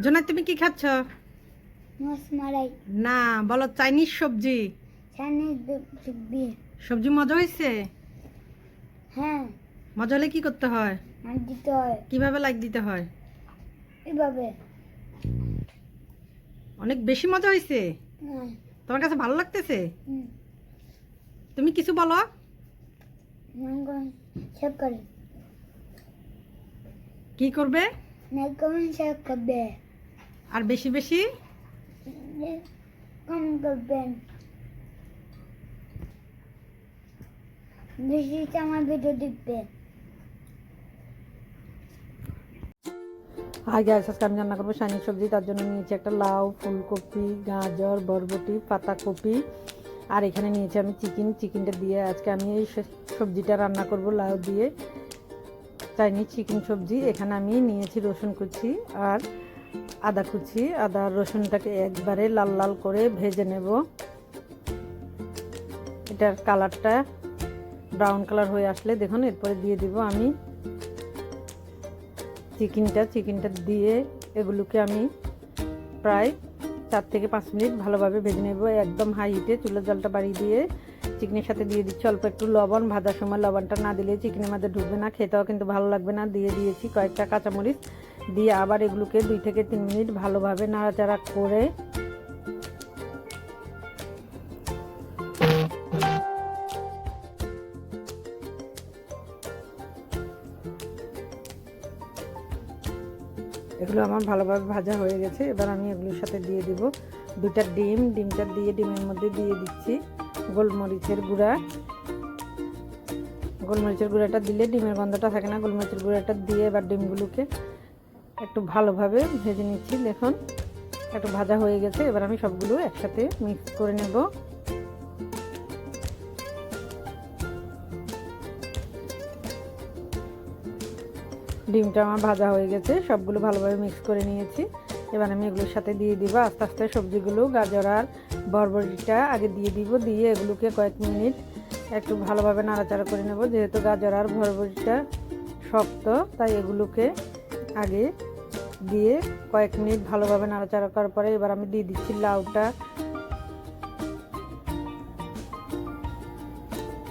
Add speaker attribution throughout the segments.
Speaker 1: জোনাই তুমি কি খাচ্ছ? না বলো চাইনিজ সবজি। সবজি। মজা হয়েছে
Speaker 2: হ্যাঁ।
Speaker 1: মজা হলে কি করতে হয়?
Speaker 2: দিতে হয়।
Speaker 1: কীভাবে লাইক দিতে হয়?
Speaker 2: এভাবে।
Speaker 1: অনেক বেশি মজা হয়েছে
Speaker 2: হ্যাঁ।
Speaker 1: তোমার কাছে ভালো লাগতেছে? তুমি কিছু বলো? কি করবে? আর বেশি বেশি?
Speaker 2: কম করবেন বেশি আমার ভিডিও দেখবেন
Speaker 1: গ্যাস আজকে আমি রান্না করব সানি সবজি। তার জন্য নিয়েছি একটা লাউ, ফুলকপি, গাজর, বরবটি, পাতাকপি। আর এখানে নিয়েছি আমি চিকেন। চিকেনটা দিয়ে আজকে আমি এই সবজিটা রান্না করব, লাউ দিয়ে। চাইনিজ চিকেন সবজি, এখানে আমি নিয়েছি রসুন কুচি আর আদা কুচি। আদা রসুনটাকে একবারে লাল লাল করে ভেজে নেব। এটার কালারটা ব্রাউন কালার হয়ে আসলে দেখুন, এরপরে দিয়ে দিব আমি চিকেনটা। চিকেনটা দিয়ে এগুলোকে আমি প্রায় চার থেকে পাঁচ মিনিট ভালোভাবে ভেজে নেব। একদম হাই হিটে চুলের জলটা বাড়িয়ে দিয়ে চিকেনের সাথে দিয়ে দিচ্ছি অল্প একটু লবণ। ভাজার সময় লবণটা না দিলে চিকেনের মধ্যে ঢুকবে না, খেতেও কিন্তু ভালো লাগবে না। দিয়ে দিয়েছি কয়েকটা কাঁচামরিচ। দিয়ে আবার এগুলোকে দুই থেকে তিন মিনিট ভালোভাবে নাড়াচাড়া করে এগুলো আমার ভালোভাবে ভাজা হয়ে গেছে। এবার আমি এগুলোর সাথে দিয়ে দিব দুটা ডিম। ডিমটা দিয়ে, ডিমের মধ্যে দিয়ে দিচ্ছি গোলমরিচের গুঁড়া। গোলমরিচের গুঁড়াটা দিলে ডিমের গন্ধটা থাকে না। গোলমরিচের গুঁড়াটা দিয়ে এবার ডিমগুলোকে একটু ভালোভাবে ভেজে নিচ্ছি। দেখুন, একটু ভাজা হয়ে গেছে। এবার আমি সবগুলো একসাথে মিক্স করে নেব। ডিমটা আমার ভাজা হয়ে গেছে, সবগুলো ভালোভাবে মিক্স করে নিয়েছি। এবার আমি এগুলোর সাথে দিয়ে দিব আস্তে আস্তে সবজিগুলো, গাজর আর বরবটিটা আগে দিয়ে দিব, দিয়ে এগুলোকে কয়েক মিনিট একটু ভালোভাবে নাড়াচাড়া করে নেব। যেহেতু গাজর আর বরবটিটা শক্ত, তাই এগুলোকে আগে দিয়ে কয়েক মিনিট ভালোভাবে নাড়াচাড়া করার পরে এবার আমি দিয়ে দিচ্ছি লাউটা।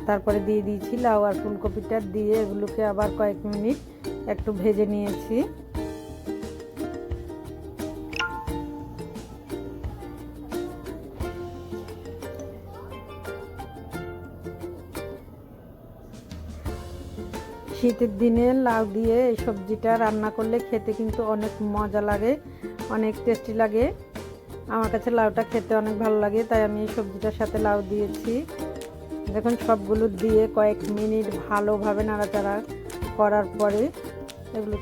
Speaker 1: তারপরে দিয়ে দিয়েছি লাউ আর ফুলকপিটা, দিয়ে এগুলোকে আবার কয়েক মিনিট একটু ভেজে নিয়েছি। শীতের দিনে লাউ দিয়ে এই সবজিটা রান্না করলে খেতে কিন্তু অনেক মজা লাগে, অনেক টেস্টি লাগে। আমার কাছে লাউটা খেতে অনেক ভালো লাগে, তাই আমি এই সবজিটার সাথে লাউ দিয়েছি। দেখুন, সবগুলো দিয়ে কয়েক মিনিট ভালোভাবে নাড়াচাড়া করার পরে এগুলো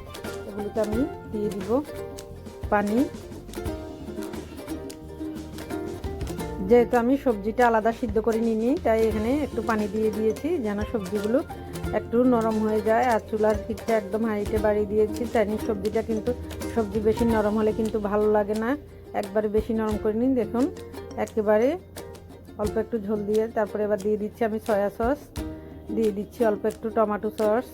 Speaker 1: এগুলোকে আমি দিয়ে দিব পানি। যেহেতু আমি সবজিটা আলাদা সিদ্ধ করে নিইনি, তাই এখানে একটু পানি দিয়ে দিয়েছি যেন সবজিগুলো একটু নরম হয়ে যায়। আর চুলার হিটটা একদম হাইটে বাড়িয়ে দিয়েছি চাইনিজ সবজিটা কিন্তু সবজি বেশি নরম হলে কিন্তু ভালো লাগে না। একবারে বেশি নরম করে নিন, দেখুন। একেবারে অল্প একটু ঝোল দিয়ে, তারপরে এবার দিয়ে দিচ্ছি আমি সয়া সস। দিয়ে দিচ্ছি অল্প একটু টমেটো সস।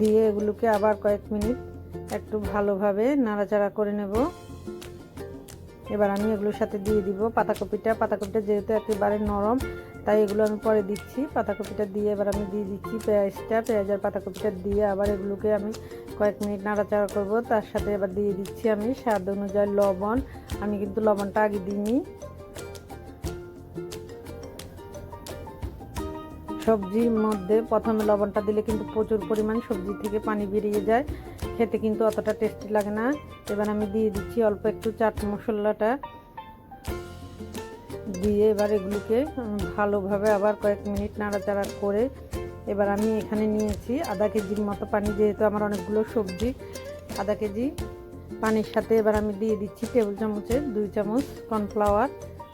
Speaker 1: দিয়ে এগুলোকে আবার কয়েক মিনিট একটু ভালোভাবে নাড়াচাড়া করে নেব। এবার আমি এগুলোর সাথে দিয়ে দিব পাতাকপিটা। পাতাকপিটা যেহেতু একেবারে নরম, তাই এগুলো আমি পরে দিচ্ছি। পাতাকপিটা দিয়ে এবার আমি দিয়ে দিচ্ছি পেঁয়াজটা। পেঁয়াজ আর পাতাকপিটা দিয়ে আবার এগুলোকে আমি কয়েক মিনিট নাড়াচাড়া করব। তার সাথে এবার দিয়ে দিচ্ছি আমি স্বাদ অনুযায়ী লবণ। আমি কিন্তু লবণটা আগে দিইনি। সবজির মধ্যে প্রথমে লবণটা দিলে কিন্তু প্রচুর পরিমাণ সবজি থেকে পানি বেরিয়ে যায়। খেতে কিন্তু অতটা টেস্টি লাগে না। এবার আমি দিয়ে দিচ্ছি অল্প একটু চাট মশলাটা। দিয়ে এবার এগুলোকে ভালোভাবে আবার কয়েক মিনিট নাড়াচাড়া করে এবার আমি এখানে নিয়েছি আধা কেজির মতো পানি, যেহেতু আমার অনেকগুলো সবজি। আধা কেজি পানির সাথে এবার আমি দিয়ে দিচ্ছি টেবিল চামচের দুই চামচ কর্নফ্লাওয়ার।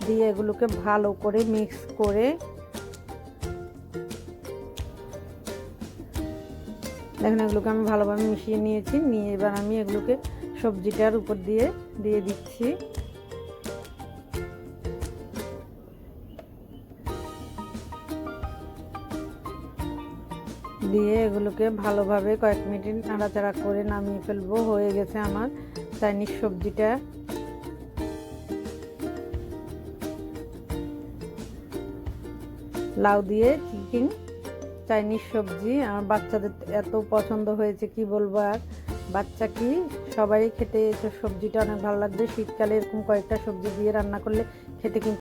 Speaker 1: দিয়ে এগুলোকে ভালো করে মিক্স করে দেখুন, এগুলোকে আমি ভালোভাবে মিশিয়ে নিয়েছি। নিয়ে এবার আমি এগুলোকে সবজিটার উপর দিয়ে দিয়ে দিচ্ছি। দিয়ে এগুলোকে ভালোভাবে কয়েক মিনিট নাড়াচাড়া করে নামিয়ে ফেলব। হয়ে গেছে আমার চাইনিজ সবজিটা। লাউ দিয়ে চিকেন চাইনিজ সবজি আমার বাচ্চাদের এত পছন্দ হয়েছে, কি বলব আর? বাচ্চা কি? সবাই খেতে এসে সবজিটা অনেক ভালো লাগবে। শীতকালে এরকম কয়েকটা সবজি দিয়ে রান্না করলে খেতে কিন্তু